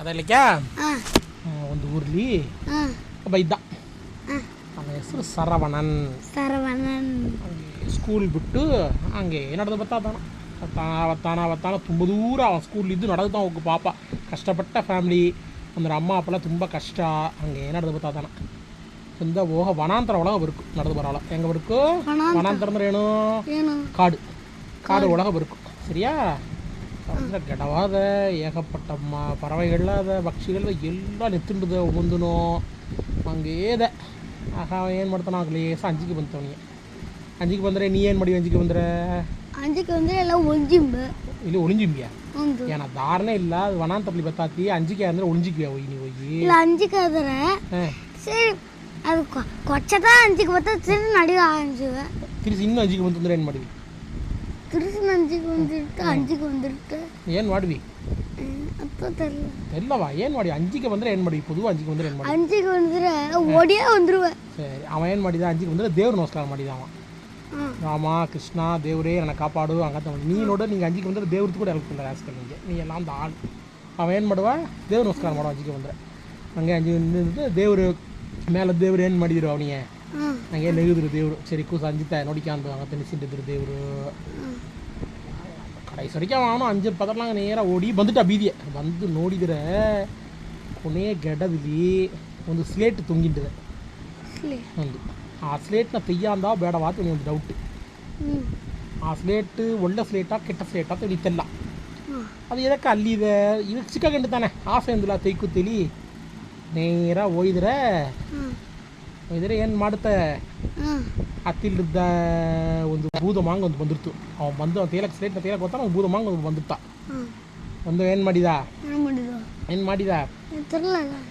ಅದಲಿಕ್ಕ ಹಾಂ ಒಂದು ಊರ್ಲಿ ಹಾಂ ಒಬ್ಬ ಇದ್ದ ಹಾಂ ಅವನ ಹೆಸರು ಸರವಣನ್ ಸರವಣನ್ ಹಂಗೆ ಸ್ಕೂಲ್ ಬಿಟ್ಟು ಹಂಗೆ ನಡೆದು ಬರ್ತಾನ ಬರ್ತಾನ ಬರ್ತಾನ ಬರ್ತಾನ ತುಂಬ ದೂರ ಅವನ ಸ್ಕೂಲಿದ್ದು ನಡೆದು ಹೋಗು ಪಾಪ ಕಷ್ಟಪಟ್ಟ ಫ್ಯಾಮ್ಲಿ ಅಂದ್ರೆ ಅಮ್ಮ ಅಪ್ಪಲ್ಲ ತುಂಬ ಕಷ್ಟ ಹಂಗೆ ನಡೆದು ಬರ್ತಾನ ಚಂದ ಹೋಗ ವನಾಂತರ ಒಳಗೆ ಬರ್ಕು ನಡೆದು ಬರೋಳ ಹೆಂಗೆ ಬರ್ಕು ವನಾಂತರ. ವನಾಂತರ ಅಂದ್ರೆ ಏನು ಏನು ಕಾಡು ಕಾಡು ಒಳಗೆ ಬರ್ಕು ಸರಿಯಾ அந்த கடவாத ஏகப்பட்ட மா பறவைகள் அதை பಕ್ಷಿಗಳು ಎಲ್ಲ ನೆತ್ತಿಂಡದ ಒಂದನು ಹಂಗೇದ ಆಗ ಏನು ಮಾಡ್ತಾನೆ ಆಗ ಲೇಸ ಅಂಜಿಕೆ ಬಂತವನಿಗೆ ಅಂಜಿಕೆ ಬಂದರೆ ನೀ ಏನು ಮಾಡಿ ಅಂಜಿಕೆ ಬಂದರೆ ಅಂಜಿಕೆ ಬಂದರೆ ಎಲ್ಲ ಒಳಿಂಜಿಂಬ ಇಲ್ಲಿ ಒಳಿಂಜಿಂಬಿಯ ಏನ ಧಾರಣೆ ಇಲ್ಲ ವನಾನ್ ತಪ್ಪಲಿ ಬತ್ತಾತಿ ಅಂಜಿಕೆ ಅಂದರೆ ಒಳಿಂಜಿಕೆ ಹೋಗಿ ನೀವು ಹೋಗಿ ಇಲ್ಲ ಅಂಜಿಕೆ ಆದರೆ ಸರಿ ಅದು ಕೊಚ್ಚದ ಅಂಜಿಕೆ ಬರ್ತದೆ ಸರಿ ನಡೆಯೋ ಅಂಜಿವೆ ತಿರ್ಸಿ ಇನ್ನೂ ಅಂಜಿಕೆ ಬಂತಂದ್ರೆ ಏನು ಮಾಡಿದ್ವಿ கிருஷ்ணன் அஞ்சுக்கு வந்துருக்க அஞ்சுக்கு வந்துருக்க. ஏன் வாடுவி? அப்போ தெரியல. தெரியலவா? ஏன் வாடி அஞ்சுக்கு வந்துரு ஏன் மாடி பொதுவாக அஞ்சுக்கு வந்துரு ஏன் மாடி அஞ்சுக்கு வந்துரு ஓடியா வந்துருவேன் சரி அவன் ஏன் மாடி தான் அஞ்சுக்கு வந்துரு தேவர் நமஸ்காரம் மாடி தான் ராமா கிருஷ்ணா தேவரே என்னை காப்பாடு அங்கே தான் நீனோட நீங்கள் அஞ்சுக்கு வந்துரு தேவருக்கு கூட ஹெல்ப் பண்ணுற ஆஸ்கர் நீங்கள் நீ எல்லாம் அந்த ஆள். அவன் ஏன் மாடுவா தேவர் நமஸ்காரம் மாடுவான் அஞ்சுக்கு வந்துரு அங்கே அஞ்சு நின்றுட்டு தேவர் மேலே தேவர் ஏன் மாடிடுவா நீங்கள் ಅವನಿಗೆ ಹಾಂ ಹಂಗೆ ನೆಗೆದ್ರು ದೇವರು ಸರಿ ಕೂಸ ಅಂಜಿತ ನೋಡಿಕೊಂಡು ಹಂಗಂತ ನಿಸಿಟ್ಟಿದ್ರು ದೇವರು ಹಾಂ ಕಡೆ ಸರಿಕೆ ಅವನು ಅಂಜು ಪದರ್ಲಂಗ ನೇರ ಓಡಿ ಬಂದುಟ ಬೀದಿಯೇ ಬಂದು ನೋಡಿದರೆ ಕೊನೆ ಗೆಡದಲ್ಲಿ ಒಂದು ಸ್ಲೇಟ್ ತುಂಗಿಂಟಿದೆ ಸರಿ ಒಂದು ಆ ಸ್ಲೇಟ್ನ ತೆಯ್ಯ ಅಂದ ಬೇಡವಾ ಅಂತ ಒಂದು ಡೌಟ್ ಹ್ಞೂ ಆ ಸ್ಲೇಟ್ ಒಳ್ಳೆ ಸ್ಲೇಟಾ ಕೆಟ್ಟ ಸ್ಲೇಟಾ ತಿಳಿತೆಲ್ಲ ಹಾಂ ಅದು ಎದಕ್ಕೆ ಅಲ್ಲಿದೆ ಇದಕ್ಕೆ ಸಿಕ್ಕಾಗಂಡು ತಾನೆ ಆಸೆ ಅಂದಿಲ್ಲ ತೈಕುತ್ತಿಲಿ ನೇರ ಒಯ್ದ್ರೆ ಹಾಂ ಒಯ್ದ್ರೆ ಏನು ಮಾಡುತ್ತೆ? ಅತ್ತಿಲ್ದ ಒಂದು ಬೂದ ಮಾಂಗ್ ಒಂದು ಬಂದಿರ್ತು. ಅವ್ನು ಬಂದು ತೇಲಕ್ಕೆ ಸ್ಲೇಟ್ನ ತೇಲಕ್ಕೆ ಬರ್ತಾನೆ ಅವ್ನು ಬೂದ ಮಾಂಗ್ ಒಂದು ಬಂದಿರ್ತ. ಒಂದು ಏನು ಮಾಡಿದ? ಏನು ಮಾಡಿದಾ?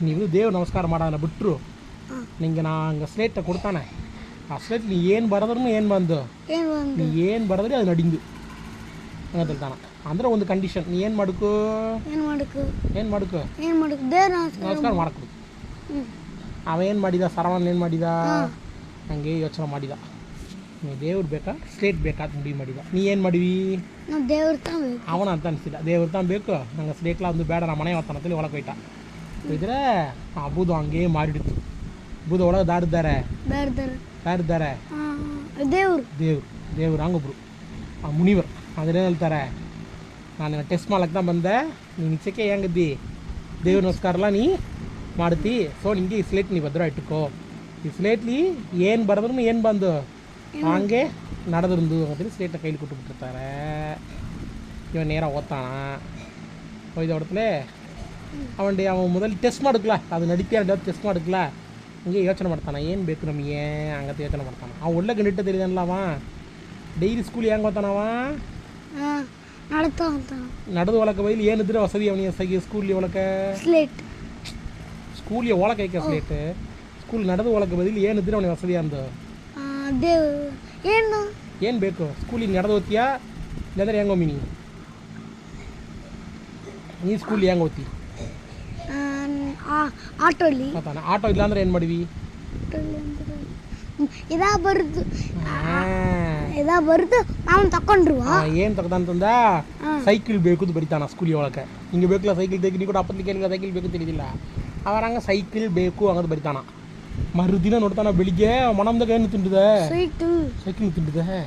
ನೀವು ದೇವ್ ನಮಸ್ಕಾರ ಮಾಡೋಣ ಬಿಟ್ರು. ನಿಂಗೆ ನಾ ಹಂಗೆ ಸ್ಲೇಟ್ ಕೊಡ್ತಾನೆ. ಆ ಸ್ಲೇಟ್ ನೀ ಏನು ಬರದ್ರು ಏನು ಬಂದು? ನೀ ಏನು ಬರದ್ರು ಅದು ನಡಿಂದು. ಹೇಳ್ತಾನೆ ಅಂದ್ರೆ ಒಂದು ಕಂಡೀಷನ್ ನೀ ಏನು ಮಾಡಕು? ಏನು ಮಾಡಕು? ಏನು ಮಾಡಕು? ನಮಸ್ಕಾರ ಮಾಡಕ್ಕೆ ಹ್ಞೂ ಅವ ಏನು ಮಾಡಿದ? ಸರವಣ ಏನು ಮಾಡಿದ? ಹಂಗೆ ಯೋಚನೆ ಮಾಡಿದ. ನೀ ದೇವ್ರು ಬೇಕಾ? ಸ್ಲೇಟ್ ಬೇಕಾ ಮುಡಿ ಮಾಡಿದ. ನೀ ಏನು ಮಾಡಿವಿ ಅವನ ಅಂತ ಅನಿಸಿದ. ದೇವ್ರ ತಾನು ಬೇಕು? ನಂಗೆ ಸ್ಲೇಟ್ಲ ಒಂದು ಬೇಡ ನಮ್ಮ ಮನೆ ಹೊತ್ತಾನ ಅಂತೇಳಿ ಒಳಗೆ ಹೋಯ್ತ. ಇದ್ರೆ ಆ ಬೂದು ಹಂಗೆ ಮಾಡಿಡಿತ್ತು ಬೂದು ಒಳಗೆ ದಾಡಿದ್ದಾರೆ ದಾಡಿದ್ದಾರೆ ದೇವ್ರು. ದೇವ್ರು. ದೇವ್ರು ಹಂಗೊಬ್ರು. ಆ ಮುನಿವರು. ಅದ್ರೇನು ಹೇಳ್ತಾರೆ? ನಾನು ಟೆಸ್ಟ್ ಮಾಡಕ್ಕೆ ಬಂದೆ. ನೀನು ಇಚ್ಚಕ್ಕೆ ಹೆಂಗಿದ್ದಿ ದೇವ್ರ ನಮಸ್ಕಾರಲ್ಲ ನೀ? ಮಾಡ್ತಿ ಸೊ ನಿಂಗೆ ಈ ಸ್ಲೇಟ್ ನೀ ಭದ್ರ ಇಟ್ಟುಕೋ ಈ ಸ್ಲೇಟ್ಲಿ ಏನು ಬರೆದ್ರು ಏನು ಬಂದು ಹಂಗೆ ನಡೆದ್ರಂದು ಅಂತೇಳಿ ಸ್ಲೇಟ್ನ ಕೈಲಿ ಕೊಟ್ಟು ಬಿಟ್ಟಿರ್ತಾರೆ ಇವ ನೇರ ಓದ್ತಾನ ಒಯ್ದು ಹೊಡ್ತಲೇ ಅವನ್ಡಿ ಅವ ಮೊದಲು ಟೆಸ್ಟ್ ಮಾಡುಕ್ಲ ಅದು ನಡೀತೀಯ ಟೆಸ್ಟ್ ಮಾಡುಕ್ಲ ಹಂಗೆ ಯೋಚನೆ ಮಾಡ್ತಾನೆ ಏನು ಬೇಕು ನಮಗೆ ಹಂಗಂತ ಯೋಚನೆ ಮಾಡ್ತಾನೆ ಅವ ಒಳ್ಳೆ ಗಣಿತ ತಿಳಿದನಲ್ಲ ಅವ ಡೈಲಿ ಸ್ಕೂಲ್ ಹೆಂಗೆ ಓದ್ತಾನವ ಹಾಂ ನಡ್ತಾ ಅಂತ ನಡೆದು ಒಳಗೆ ಬೈಲಿ ಏನಿದ್ರೆ ಹೊಸದಿ ಅವನಿಗೆ ಸಗಿ ಸ್ಕೂಲಿ ಒಳಗೆ ಸ್ಲೇಟ್ ಸ್ಕೂಲಿಗೆ ಒಳಗೆ ಐಕೆ ಸ್ಲೇಟ್ ಸ್ಕೂಲ್ ನಡೆದು ಒಳಗೆ ಬದಿಲಿ ಏನಿದ್ರೆ ಅವನಿಗೆ ಹೊಸದಿ ಅಂದು ದೇವ್ ಏನು ಏನು ಬೇಕು ಸ್ಕೂಲಿಗೆ ನಡೆದು ಓದ್ತೀಯಾ ಇಲ್ಲಾಂದ್ರೆ ಹೆಂಗೆ ಒಮ್ಮಿ ನೀ ನೀ ಸ್ಕೂಲ್ ಹೆಂಗೆ ಓದ್ತಿ ಆಟೋಲಿ ಮಾತಾನ ಆಟೋ ಇಲ್ಲಾಂದ್ರೆ ಏನು ಮಾಡಿವಿ ಆಟೋಲಿ ಅಂದ್ರೆ ಹ್ಮ್, ಇದಾ ಬರುದು ಹಾಂ ಇದಾ ಬರುದು ನಾವು ತಕೊಂಡ್ರು ಏನು ತಗದಂತಂದ ಹಾಂ ಸೈಕಲ್ ಬೇಕು ಅಂತ ಬರಿತಾನ ಸ್ಕೂಲಿ ಒಳಗೆ ಹಿಂಗೆ ಬೇಕಲ್ಲ ಸೈಕಲ್ ತೆಗಿ ನೀ ಕೂಡ ಅಪ್ಪತ್ಲಿ ಕೇಳಿಲ್ಲ ಸೈಕಲ್ ಬೇಕು ತಿಳಿದಿಲ್ಲ ಅವರಂಗ ಸೈಕಲ್ ಬೇಕು ಅನ್ನೋದು ಬರಿತಾನ ಮರುದಿನ ನೋಡ್ತಾನ ಬೆಳಿಗ್ಗೆ ಮನಮ್ದಾಗ ಏನು ತಿಂಡಿದೆ ಸೈಕಲ್ ತಿಂಡಿದೆ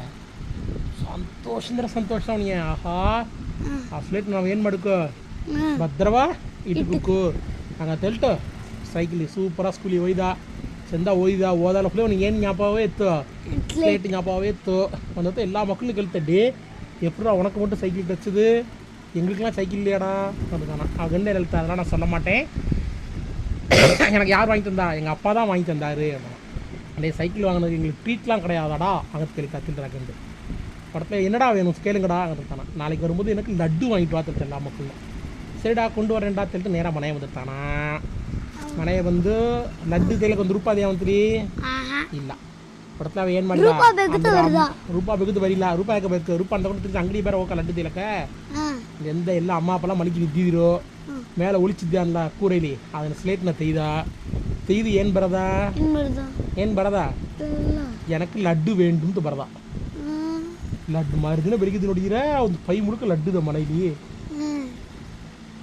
ಸಂತೋಷ ಅಂದ್ರೆ ಸಂತೋಷ ಅವನಿಗೆ ಆಹಾ ಆ ಪ್ಲೇಟ್ ನಾವು ಏನು ಮಾಡ್ಕೋ ಭದ್ರವಾ ಇಟ್ಬೇಕು ಹಂಗಂತ ಹೇಳ್ತು ಸೈಕಲಿ ಸೂಪರ ಸ್ಕೂಲಿಗೆ ಒಯ್ದ ಚಂದ ಒಯ್ದ ಓದಲ್ಲ ಪ್ಲೇ ಅವ್ನಿಗೆ ಏನು ಜ್ಞಾಪಕವೇ ಇತ್ತು ಪ್ಲೇಟ್ ಜ್ಞಾಪಕವೇ ಇತ್ತು ಒಂದೊತ್ತು ಎಲ್ಲ ಮಕ್ಕಳು ಕೇಳ್ತಡ್ಡಿ எப்படா உனக்கு மட்டும் சைக்கிள் கிடச்சிது எங்களுக்கெல்லாம் சைக்கிள் இல்லையாடா அப்படிதானா அவன் என்ன எழுத்தாடா நான் சொல்ல மாட்டேன் எனக்கு யார் வாங்கி தந்தா? எங்கள் அப்பா தான் வாங்கி தந்தார் அப்படியே சைக்கிள் வாங்கினது எங்களுக்கு ட்ரீட்லாம் கிடையாதாடா? அகத்துக்கலி கத்தின்றாக்கு படத்தில் என்னடா வேணும்? ஸ்கேலுங்கடா கேளுங்கடா தானே. நாளைக்கு வரும்போது எனக்கு லட்டு வாங்கிட்டு வா தெரிஞ்சு எல்லா மக்களும். சரிடா கொண்டு வரேன்டா தெரிஞ்சு நேராக மனையை வந்துட்டானா மனையை வந்து லட்டு கையில் கொஞ்சம் ரூபாதையா வந்துரி இல்லை. ಪಡ್ತಾವ ಏನ್ ಮಾಡಿದ ರೂಪಾ ಬೆಗದು ಬರಿಲ್ಲ ರೂಪಾ ಯಾಕೆ ಬೇಕು ರೂಪಾ ಅಂತ ತಿರ್ಗಿ ಅಂಗಡಿ ಬೇರೆ ಹೋಗಲ್ಲ ಅಡ್ಡದ ಇಲ್ಲಕ ಎಂದ ಎಲ್ಲ ಅಮ್ಮ ಅಪ್ಪಲ್ಲ ಮಲಗಿ ಬಿದ್ದಿದ್ರು ಮೇಲೆ ಉಳಿಸಿದ್ದೆ ಅಲ್ಲ ಕೂರೈಲಿ ಅದನ್ನ ಸ್ಲೇಟ್ನ ತೆಯ್ದ ತೆಯ್ದು ಏನ್ ಬರದ ಏನ್ ಬರದ ಎನಕ್ಕೆ ಲಡ್ಡು ವೇಂಡುಂತ ಬರದ ಲಡ್ಡು ಮರುದಿನ ಬೆಳಿಗ್ಗೆ ನೋಡಿದಿರ ಒಂದು ಪೈ ಮುಳುಕ ಲಡ್ಡುದ ಮನೆಯಲ್ಲಿ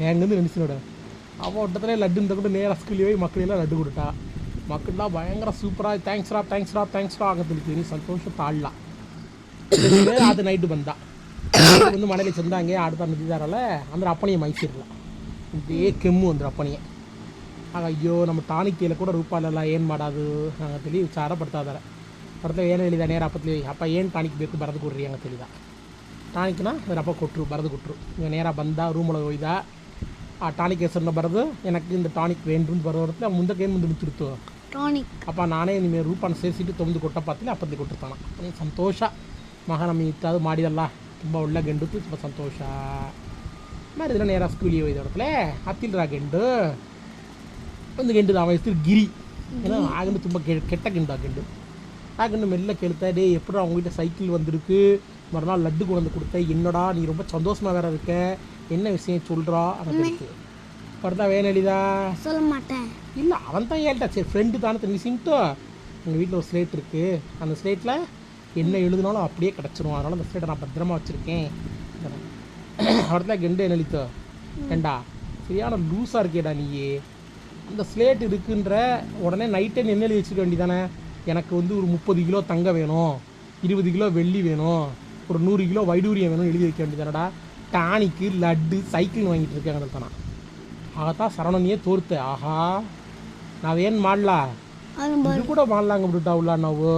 ಹೆಂಗಂದು ನೆನೆಸಿ ನೋಡ ಅವ ಒಟ್ಟದ್ರೆ ಲಡ್ಡು ತಗೊಂಡು ನೇರ ಹಸ್ಕಲಿ ಹೋಗಿ ಮಕ್ಕಳೆಲ್ಲ ಲಡ್ಡು ಕೊಡ್ತಾ ಮಕ್ಕಳನ್ನ ಭಯಂಕರ ಸೂಪರಾಗಿ ಥ್ಯಾಂಕ್ಸ್ ರಾ ಥ್ಯಾಂಕ್ಸ್ ರಾ ಥ್ಯಾಂಕ್ಸ್ ರಾ ಆಗತ್ತಿರ್ತೀನಿ ಸಂತೋಷ ತಾಳಲ್ಲ ಅದು ನೈಟ್ ಬಂದ ಬಂದು ಮನೇಲಿ ಚಂದಂಗೆ ಆಡ್ತಾ ನಿಂತಿದ್ದಾರಲ್ಲ ಅಂದ್ರೆ ಅಪ್ಪಣೆ ಮೈಸಿರಲ್ಲ ಇದೇ ಕೆಮ್ಮು ಅಂದ್ರೆ ಅಪ್ಪಣೆಯೇ ಆಗ ಅಯ್ಯೋ ನಮ್ಮ ಟಾನಿಕಿಯಲ್ಲಿ ಕೂಡ ರೂಪ ಅಲ್ಲಲ್ಲ ಏನು ಮಾಡೋದು ಅಂತೇಳಿ ವಿಚಾರ ಪಡ್ತಾ ಇದ್ದಾರೆ ಬರ್ತಾ ಏನು ಹೇಳಿದ ನೇರ ಅಪ್ಪತ್ಲಿ ಅಪ್ಪ ಏನು ಟಾನಿಕ್ ಬೇಕು ಬರೆದು ಕೊಡ್ರಿ ಅಂತ ಹೇಳಿದ ಟಾನಿಕ್ನ ಅಪ್ಪ ಕೊಟ್ಟರು ಬರೆದು ಕೊಟ್ಟರು ನೇರ ಬಂದ ರೂಮೊಳಗೆ ಒಳಗೆ ಹೋಯ್ದ ಆ ಟಾನಿಕ್ ಹೆಸರನ್ನ ಬರೆದು எனக்கு இந்த ಟಾನಿಕ್ ವೇಂಡ್ರು ಬರೋ ಹೊರತು ಮುಂದಕ್ಕೆ ಏನು ಮುಂದೆ ಬಿಟ್ಟಿರ್ತು ಟಾನಿಕ್ ಅಪ್ಪ ನಾನೇ ನಿಮಗೆ ರೂಪನ ಸೇರಿಸಿಟ್ಟು ತೊಂದು ಕೊಟ್ಟಪ್ಪ ಅಂತೇಳಿ ಅಪ್ಪಲ್ಲಿ ಕೊಟ್ಟಿರ್ತಾನೆ ನನಗೆ ಸಂತೋಷ ಮಗ ನಮಗೆ ಇತ್ತದು ಮಾಡಿದಲ್ಲ ತುಂಬ ಒಳ್ಳೆ ಗಂಡು ತುಂಬ ಸಂತೋಷ ಮಾಡಿದ್ರೆ ನೇರ ಸ್ಕೂಲಿಗೆ ಹೋಯ್ದ ಹೊರತಲೆ ಹತ್ತಿಲ್ರ ಗಂಡು ಒಂದು ಗಂಡು ಅವನ ಹೆಸರು ಗಿರಿ ஏன்னா ஆகண்டு ತುಂಬ கெ கெட்ட கண்டு ஆகண்டு ஆகண்டு மெல்ல கேளுத்தா டே எப்படி அவங்க வீட்டில் சைக்கிள் வந்திருக்கு மறுநாள் லட்டு கொண்டு வந்து கொடுத்த என்னடா நீ ரொம்ப சந்தோஷமா வேற இருக்க என்ன விஷயம் சொல்கிறா எனக்கு படுத்தா வேணலிதா சொல்ல மாட்டேன். இல்லை அவன் தான் ஏன்டா சரி ஃப்ரெண்டு தானே தெரிஞ்சுட்டு எங்கள் வீட்டில் ஒரு ஸ்லேட் இருக்குது அந்த ஸ்லேட்டில் என்ன எழுதினாலும் அப்படியே கிடச்சிரும். அதனால் அந்த ஸ்லேட்டை நான் பத்திரமா வச்சுருக்கேன். அவர்தான் கெண்டு என்ன எழுத்தோ ஏண்டா சரியான லூஸாக இருக்கேடா நீயே. அந்த ஸ்லேட் இருக்குன்ற உடனே நைட்டே என்ன எழுதி வச்சுக்க வேண்டியதானே எனக்கு வந்து ஒரு முப்பது கிலோ தங்கம் வேணும். இருபது கிலோ வெள்ளி வேணும். ஒரு நூறு கிலோ வைடூரியம் வேணும் எழுதி வைக்க வேண்டியதானடா டானிக்கு லட்டு சைக்கிள் வாங்கிட்டு இருக்கேன் தானே ಆಗತ್ತಾ ಸರವಣನಿಯೇ ತೋರುತ್ತೆ ಆಹಾ ನಾವೇನು ಮಾಡ್ಲಾ அது ಇದು ಕೂಡ ಮಾಡ್ಲಾಂಗ ಬಿಟ್ಟಾವಲ್ಲ ನಾವು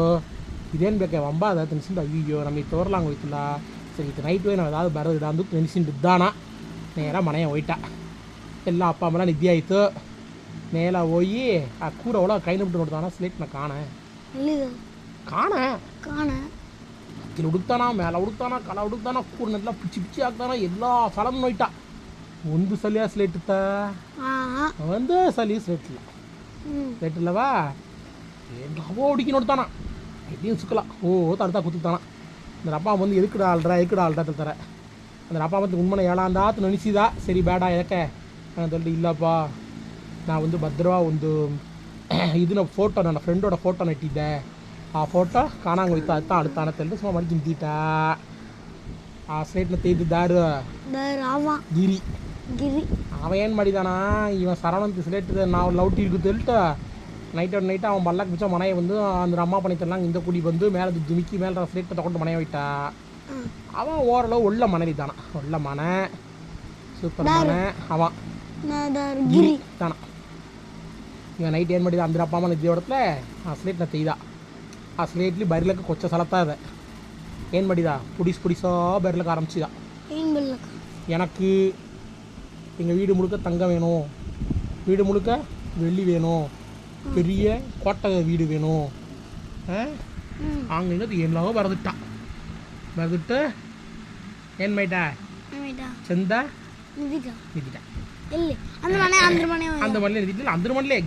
ಇದೇನು ಬೇಕೆ ಒಂಬ ಅದ ನೆನೆಸಿಂದ ಅಯ್ಯೋ ನಮಗೆ ತೋರ್ಲಾಂಗ ಹೋಯ್ತಿಲ್ಲ ಸರಿ ಇದು ನೈಟ್ ನಾವು ಯಾವ್ದು ಬರೋದಿಡ ಅಂದು ನೆನೆಸಿಂದ ಇದ್ದಾನ ನೇರ ಮನೆಯ ಹೋಯ್ಟ ಎಲ್ಲ ಅಪ್ಪ ಅಮ್ಮನ ನಿದ್ದೆ ಆಯಿತು ನೇಲ ಹೋಗಿ ಆ ಕೂರ ಒಳಗೆ ಕೈ ಬಿಟ್ಟು ನೋಡ್ತಾನ ಸ್ಲೇಟ್ನ ಕಾಣ எளிது ಕಾಣ கீழே உடுத்தானா மேலே உடுத்தானா கலை உடுத்தானா கூர்னெல்லாம் பிச்சு பிச்சு ஆக்குதானா எல்லா சலமும் நோயிட்டா. ಒಂದು ಸಲ ಸ್ಲೇಟಿತ್ತ வந்து ಸಲ ಸ್ಲೇಟಿಲ್ಲ ಸ್ಲೇಟಿಲ್ಲವಾ எல்லாவோ ஒடுக்கி நோடுத்தானா. எப்படியும் சுக்கலாம் ஓ தடுத்தா குத்துத்தானா இந்த அப்பா வந்து எதுக்குடா ஆள்ற எதுக்குடா ஆள்ற தர அந்த அப்பா வந்து உண்மனை ஏழாந்தாத்து நினச்சிதா. சரி பேடா எதக்க நான் சொல்லிட்டு இல்லைப்பா. நான் வந்து பத்திரவா இது நான் ஃபோட்டோ நான் ஃப்ரெண்டோட ஃபோட்டோ ನೆಟ್ಟಿದ್ದೆ ఆ ఫోటో కానాంగ్ పోయి అత్తా అడుతాన తెలు సో మనకి ఇంతీట ಆ ಸ್ಲೇಟ್ನ ತೆಗೆದು ದಾರು ಗಿರಿ ಗಿರಿ ಅವ ಏನು ಮಾಡಿದಾನ ಇವ ಸರವಣಂತ ಸ್ಲೇಟ್ ನಾವು ಲೌಟ್ ಇರ್ಗುತ್ತಲ್ಟ ನೈಟ್ ಔಟ್ ನೈಟ್ ಅವ ಬಲ್ಲಕ್ ಬಿಚ್ಚ ಮನೆಗೆ ಬಂದು ಅಂದ್ರೆ ಅಮ್ಮ ಪಣಿತಲ್ಲ ಹಿಂದೆ ಕುಡಿ ಬಂದು ಮೇಲೆ ದುಮುಕಿ ಮೇಲೆ ಸ್ಲೇಟ್ ತಗೊಂಡು ಮನೆಗೆ ಹೋಯ್ಟ ಅವ ಓರಲವು ಒಳ್ಳೆ ಮನೇಲಿದ್ದಾನ ಒಳ್ಳೆ ಮನೆ ಸೂಪರ್ ಮನೆ ಅವ ಗಿರಿ ತಾನ ಇವ ನೈಟ್ ಏನು ಮಾಡಿದ ಅಂದ್ರೆ ಅಪ್ಪ ಅಮ್ಮನ ಇದ್ದಿ ಹೊಡತ್ಲೆ ಆ ಸ್ಲೇಟ್ನ ತೆಯ್ದ ಆ ಸ್ಲೇಟ್ಲಿ ಬರಿಲಕ್ಕೆ ಕೊಚ್ಚ ಸಲತ್ತಾ ಇದೆ ಏನು ಮಾಡಿದ ಪುಡಿಸ್ ಪುಡಿಸೋ ಬರಿಲಕ್ಕೆ ಆರಂಭಿಸಿದ ஏன் வெள்ளக்கா எனக்கு எங்கள் வீடு முழுக்க தங்கம் வேணும் வீடு முழுக்க வெள்ளி வேணும் பெரிய கோட்டை வீடு வேணும் ம் அங்கே இங்கே என்னவோ ಬರೆದಿಟ್ಟ ಬರೆದಿಟ್ಟು ಏನು ಮೈಟ ஆமாடா ಚಂದ நிதிக்கா ನಿಂತಿಟ್ಟ இல்லை அந்த மனை அந்த மனை அந்த ಮನೇಲಿ ನಿಂತಿಲ್ಲ ಅಂದ್ರ ಮನೇಲೆ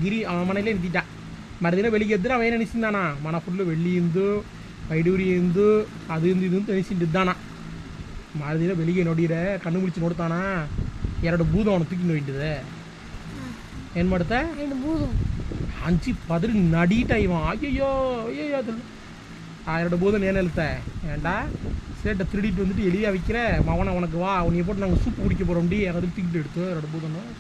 ಗಿರಿ ಅವನ ಮನೇಲೇ ನಿಂತಿದ್ದ ಮರುದಿನ ಬೆಳಿಗ್ಗೆ ಎದ್ರೆ ಅವೇನು ಎನಿಸಿದ್ದಾನ ಮನ ಫುಲ್ಲು ಬೆಳ್ಳಿಯಿಂದ ವೈಡೂರಿಯಿಂದ ಅದು ಇಂದು ಇದು ಅಂತ ಎನಿಸಿದ್ದಾನ ಮರುದಿನ ಬೆಳಿಗ್ಗೆ ನೋಡಿರೆ ಕಣ್ಣು ಮುಚ್ಚಿ ನೋಡ್ತಾನ ಎರಡು ಬೂದ ಅವನು ತುಕ್ಕಿ ನೋಡಿದೆ ಏನು ಮಾಡ್ತಾ ரெண்டு பூதம் ಹಂಚಿ ಪದರಿ ನಡೀಟ ಇವ ಅಯ್ಯಯ್ಯೋ ಅಯ್ಯಯ್ಯೋ ಅದು ಆ ಎರಡು ಬೋದನ್ ಏನು ಹೇಳ್ತೆ ஏண்டா சேட்டை திருடிட்டு வந்துட்டு எளியா விற்கிற மவனை உனக்கு வா உன்னை போட்டு நாங்கள் சூப்பு குடிக்க போகிறோம்டி அதை தூக்கிட்டு எடுத்து ரெண்டு போதனும்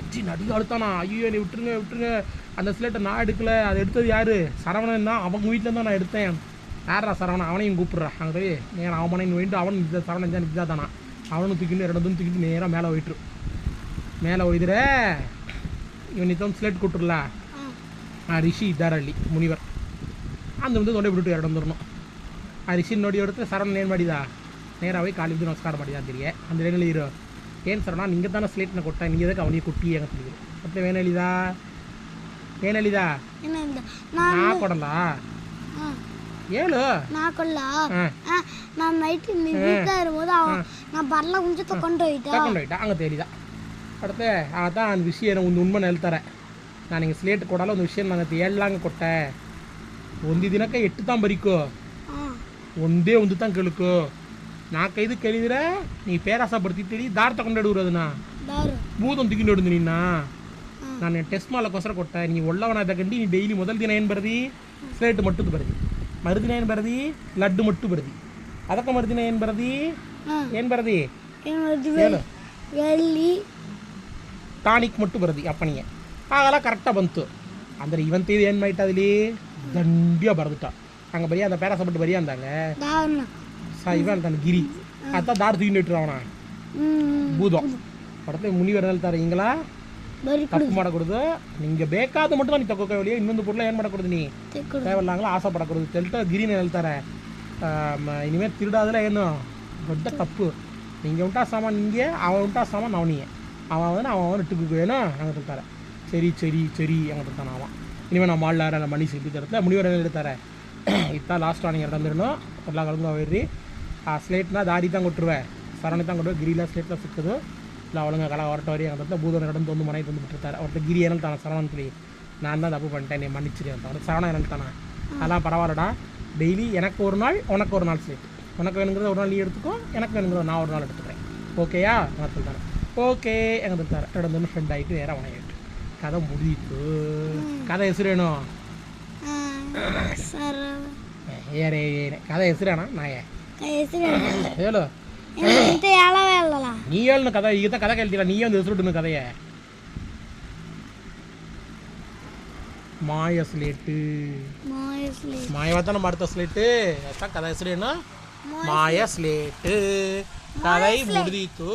அச்சி நடி அழுத்தானா ஐயோ நீ விட்டுருங்க விட்டுருங்க அந்த ஸ்லேட்டை நான் எடுக்கலை அதை எடுத்தது யார்? சரவணன் தான். அவங்க வீட்டில் தான் நான் எடுத்தேன். யாரா சரவணன்? அவனையும் கூப்பிட்றா. அங்கே போய் நேரம் அவன் மனைவி வேண்டு அவன் இந்த சரவணன் தான் இதுதான் தானா? அவனும் தூக்கிட்டு ரெண்டும் தூக்கிட்டு நேராக மேலே போயிட்டுரு மேலே ஒய்துற இவன் தான் ஸ்லேட் கூட்டுருல ரிஷி தாரள்ளி முனிவர். அந்த வந்து தொண்டை விட்டுட்டு இடம் வந்துடணும்? ரிஷி நோடி எடுத்து சரவணன் ஏன் மாடிதா? நேராகவே போய் காலி வந்து நமஸ்காரம் மாடிதா தெரிய. அந்த வேலையில் ஏன் சரவணா நீங்கள் தானே ஸ்லேட்டில் கொட்டேன் நீங்கள் தான் அவனையும் கொட்டி எங்கே தெரியுது மற்ற வேணும் ಹೇಳಿದ್ರು ಮತ್ತೆ ಏನು ಹೇಳಿದ ಏನು ಹೇಳಿದ என்ன இந்த நான் ನಾ ಕೊಡಲ್ಲ ஆ ಹೇಳು நான் கொல்ல ಹಾಂ ஆ நான் நைட்டு நீ வீட்டில் இருக்கும்போது அவன் நான் பரல குஞ்சத்தை கொண்டு போயிட்டா ತಗೊಂಡು ಹೋಯ್ಟ ಹಂಗೆ ಹೇಳಿದ அடுத்து ಆತ ಒಂದು ವಿಷಯ ಒಂದು ಉಣ್ಮನೆ ಹೇಳ್ತಾರೆ ನಾನು ಹಿಂಗೆ ಸ್ಲೇಟ್ ಕೊಡಲ್ಲ ಒಂದು ವಿಷಯ ನನಗೆ ಹೇಳಂಗೆ ಕೊಟ್ಟೆ ಒಂದು ದಿನಕ್ಕೆ ಎಟ್ಟು ತಾಂ ಬರೀಕು ஆ ಒಂದೇ ಒಂದು ತನಕ ಕೇಳಕು ನಾಲ್ಕೈದು ಕೇಳಿದ್ರೆ ನೀ ಪೇರಾಸ ಬರ್ತಿದ್ದೀರಿ ದಾರ್ ತಗೊಂಡು ಅದನ್ನ தாரு ಬೂದೊಂದು ತಿಗಿಂಡು ಹಿಡಿದು ನಿನ್ನ ಹಾ. ನಾನು ಟೆಸ್ಟ್ ಮಾಡ್ಲಕ್ಕೋಸ್ಕರ ಕೊಟ್ಟೆ ನೀ ಒಳ್ಳವನಾದ ಗಂಡಿ ನೀ ಡೈಲಿ ಮೊದಲ ದಿನ ಏನು ಬರ್ದಿ ಸ್ಲೇಟ್ ಮಟ್ಟದ್ದು ಬರ್ದಿ ಮರುದಿನ ಏನು ಬರ್ದಿ ಲಡ್ಡು ಮಟ್ಟು ಬರ್ದಿ ಅದಕ್ಕೆ ಮರುದಿನ ಏನು ಬರ್ದಿ ஆ ಏನು ಬರ್ದಿ என்னோட ಹೇಳು வெள்ளி ಟಾನಿಕ್ ಮುಟ್ಟು ಬರದಿ ಅಪ್ಪನಿಗೆ ಆಗಲ್ಲ ಕರೆಕ್ಟಾಗಿ ಬಂತು ಅಂದರೆ ಇವಂತ ಏನು ಮಾಡಿಟ್ಟ ಅದಲ್ಲಿ ದಂಡಿಯ ಬರೆದಿಟ್ಟ ಹಂಗೆ ಬರೀ அந்த பேராசப்பட்டு ಬರೀ ಅಂದಾಗ தாவரணம் சா இவன் அந்த கிரி அதான் தாடு தூக்கிட்டு அவனா ம் பூதம் ಪಡತೆ ಮುನಿವರು ಹೇಳ್ತಾರೆ ಹಿಂಗಲ್ಲ ಬರಿ ತಪ್ಪು ಮಾಡಕೂಡದು ನಿಂಗೆ ಬೇಕಾದ ಮಟ್ಟ ನೀನು ತಗೋಕ ಒಳ್ಳೆ ಇನ್ನೊಂದು ಪುಟ್ಲ ಏನು ಮಾಡಕೂಡದು ನೀ ತೆಕ್ಕೊಡು தேவையில்லாங்களா ஆசைப்படக்கூடாது தெல்ட்ட கிரின்னு ಹೇಳ್ತಾರೆ இனிமேல் திருடாதல ಏನು ದೊಡ್ಡ ತಪ್ಪು ನಿಂಗೆ ಉಂಟಾ ಸಾಮಾನು ನಿಂಗೆ அவன் ಉಂಟಾ ಸಾಮಾನು ಅವನಿಗೆ அவன் வந்து அவன் அவன் இட்டுக்கு வேணும் அங்கே இருக்காரு சரி சரி சரி அங்கே இருக்கான் அவன் இனிமேல் நான் மாடலார அந்த மணி ಸಿದ್ದಿ ತರುತ್ತೆ ಮುನಿವರು ಏನು ಹೇಳ್ತಾರೆ ಇತ್ತ ಲಾಸ್ಟ್ ಅವನಿಗೆ ಎರಡಂದ್ರೂ ಎಲ್ಲ ಕಳ್ಕೊಂಡು ಹೋಗಿರಿ ಆ ಸ್ಲೇಟ್ನ ದಾರಿ ತಂಗೆ ಕೊಟ್ಟಿರುವೆ ಸರಣಿ ತಂಗೆ ಕೊಟ್ಟು ಗಿರಿಲ ಸ್ಲೇಟ್ಲ ಸಿಕ್ಕದು ಇಲ್ಲ ಅವಳಂಗ ಕಳ ಹೊರಟವ್ರಿ ಅಂತ ಭೂದೋರ ಕಡೆಯಿಂದ ಒಂದು ಮನೆಗೆ ತಂದು ಬಿಟ್ಟಿರ್ತಾರೆ ಅವ್ರದ್ದು ಗಿರಿ தானே ಸರಣ ಅಂತೇಳಿ நான் தான் தப்பு பண்ணிட்டேன் நீ மன்னிச்சிரு அந்த அவனுக்கு சரவணம் தானே அதெல்லாம் பரவாயில்லடா டெய்லி எனக்கு ஒரு நாள் உனக்கு ஒரு நாள் சரி உனக்கு வேணுங்கிறத ஒரு நாள் நீ எடுத்துக்கோ எனக்கு வேணுங்கிறத நான் ஒரு நாள் எடுத்துக்கிறேன் ஓகேயா நான் சொல்லித்தரேன் ஓகே எங்கள் தரேன் ரெண்டு நிமிஷம் ஃப்ரெண்ட் ஆகிட்டு நேராக உனக்கு ஆகிட்டு கதை முடிப்பு கதை எசுறு வேணும் ஏறே ஏறே கதை எசுறானா நான் ஏன் ஏலோ ನೀ ಹೇಳು ಕದ ಈಗ ಕದ ಕೇಳ್ತೀರ ನೀ ಒಂದು ಹೆಸರು ಕದೆಯ ಮಾಯ ಸ್ಲೇಟ್ ಮಾಯವಾದನ ಮಾಡ್ತಾ ಸ್ಲೇಟ್ ಅಷ್ಟ ಕದ ಹೆಸರೇನು ಮಾಯ ಸ್ಲೇಟ್ ಕದೈ ಮುಡಿದಿತ್ತು